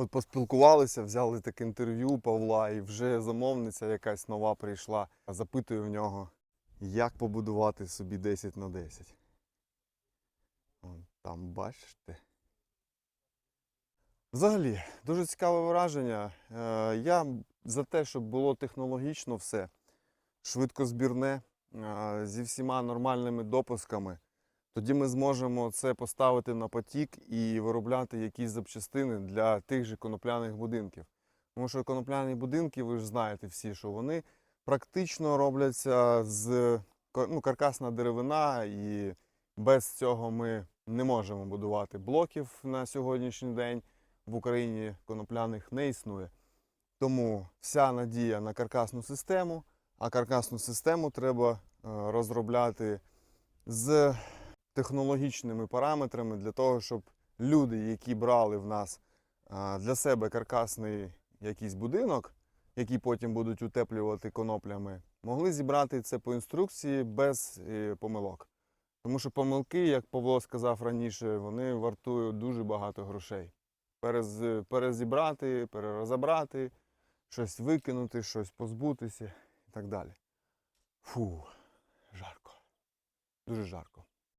От поспілкувалися, взяли таке інтерв'ю Павла, і вже замовниця якась нова прийшла. Запитую в нього, як побудувати собі 10 на 10. Вон Там бачите. Взагалі, дуже цікаве враження. Е, Я за те, щоб було технологічно все, швидкозбірне, е, зі всіма нормальними допусками. Тоді ми зможемо це поставити на потік і виробляти якісь запчастини для тих же конопляних будинків. Тому що конопляні будинки, ви ж знаєте всі, що вони практично робляться з ну, каркасна деревина, і без цього ми не можемо будувати блоків на сьогоднішній день. В Україні конопляних не існує. Тому вся надія на каркасну систему, а каркасну систему треба е, розробляти з технологічними параметрами для того, щоб люди, які брали в нас для себе каркасний якийсь будинок, який потім будуть утеплювати коноплями, могли зібрати це по інструкції без е, помилок. Тому що помилки, як Павло сказав раніше, вони вартують дуже багато грошей. Перез, перезібрати, перерозібрати, щось викинути, щось позбутися і так далі. Фу, жарко. Дуже жарко.